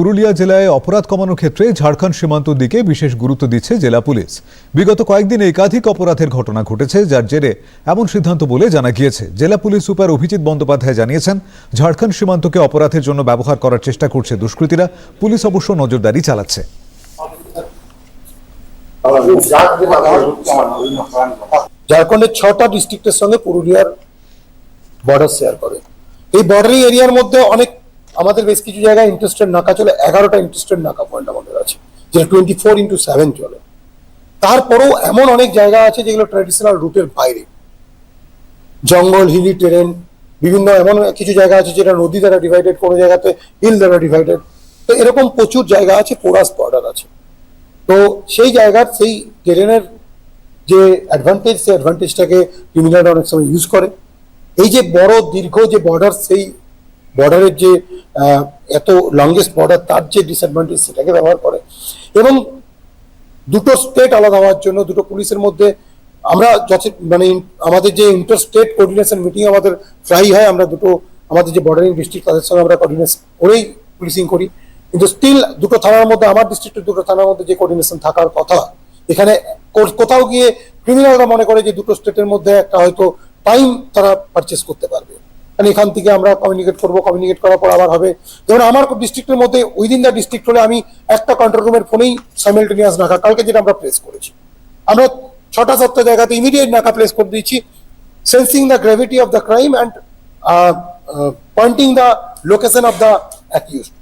পুরুলিয়া জেলায় অপরাধ কমানোর ক্ষেত্রে ঝাড়খণ্ড সীমান্ত দিকে বিশেষ গুরুত্ব দিচ্ছে জেলা পুলিশ। বিগত কয়েকদিন একাধিক অপরাধের ঘটনা ঘটেছে, যার জেরে এমন সিদ্ধান্ত বলে জানা গিয়েছে। জেলা পুলিশ সুপার অভিজিৎ বন্দ্যোপাধ্যায় জানিয়েছেন, ঝাড়খণ্ড সীমান্তকে অপরাধের জন্য ব্যবহার করার চেষ্টা করছে দুষ্কৃতীরা। পুলিশ অবশ্য নজরদারি চালাচ্ছে। ঝাড়খণ্ডের ছটা ডিস্ট্রিক্টের সঙ্গে পুরুলিয়ার বর্ডার শেয়ার করে। এই বর্ডারিং এরিয়ার মধ্যে অনেক আমাদের বেশ কিছু জায়গায় ইন্টারেস্টেড নাকা চলে, এগারোটা ইন্টারেস্টেড নাকা পয়েন্ট আমাদের আছে, যেটা টোয়েন্টি ফোর ইন্টু সেভেন চলে। তারপরেও এমন অনেক জায়গা আছে যেগুলো ট্র্যাডিশনাল রুটের বাইরে। জঙ্গল হিলি টেরেন বিভিন্ন এমন কিছু জায়গা আছে যেটা নদী দ্বারা ডিভাইডেড কোনো জায়গাতে হিল দ্বারা ডিভাইডেড তো এরকম প্রচুর জায়গা আছে পোরাস বর্ডার আছে। তো সেই জায়গার, সেই টেরেনের যে অ্যাডভান্টেজ সেই অ্যাডভান্টেজটাকে ক্রিমিনালরা অনেক সময় ইউজ করে। এই যে বড়, দীর্ঘ যে বর্ডার সেই বর্ডারের যে এত লংগেস্ট বর্ডার তার যে ডিসঅ্যাডভান্টেজ সেটাকে ব্যবহার করে। এবং দুটো স্টেট আলাদা হওয়ার জন্য, দুটো পুলিশের মধ্যে আমরা যথেষ্ট মানে আমাদের যে ইন্টার স্টেট কোঅর্ডিনেশন মিটিং আমাদের প্রায়ই হয়, আমরা দুটো, আমাদের যে বর্ডারিং ডিস্ট্রিক্ট তাদের সঙ্গে আমরা কোঅর্ডিনেশন করেই পুলিশিং করি। কিন্তু স্টিল দুটো থানার মধ্যে, আমার ডিস্ট্রিক্টের দুটো থানার মধ্যে যে কোঅর্ডিনেশন থাকার কথা, এখানে কোথাও গিয়ে ক্রিমিনালরা মনে করে যে দুটো স্টেটের মধ্যে একটা হয়তো টাইম তারা পারচেস করতে পারবে। মানে এখান থেকে আমরা কমিউনিকেট করব কমিউনিকেট করার পর আবার হবে। যেমন আমার ডিস্ট্রিক্টের মধ্যে উইদিন দ্য ডিস্ট্রিক্ট হলে আমি একটা কন্ট্রোল রুমের ফোনেই সাইমেলটেনিয়াস নাকা, কালকে যেটা আমরা প্লেস করেছি। আমরা ছটা সাতটা জায়গাতে ইমিডিয়েট নাকা প্লেস করে দিয়েছি sensing the gravity of the crime and pointing the location of the accused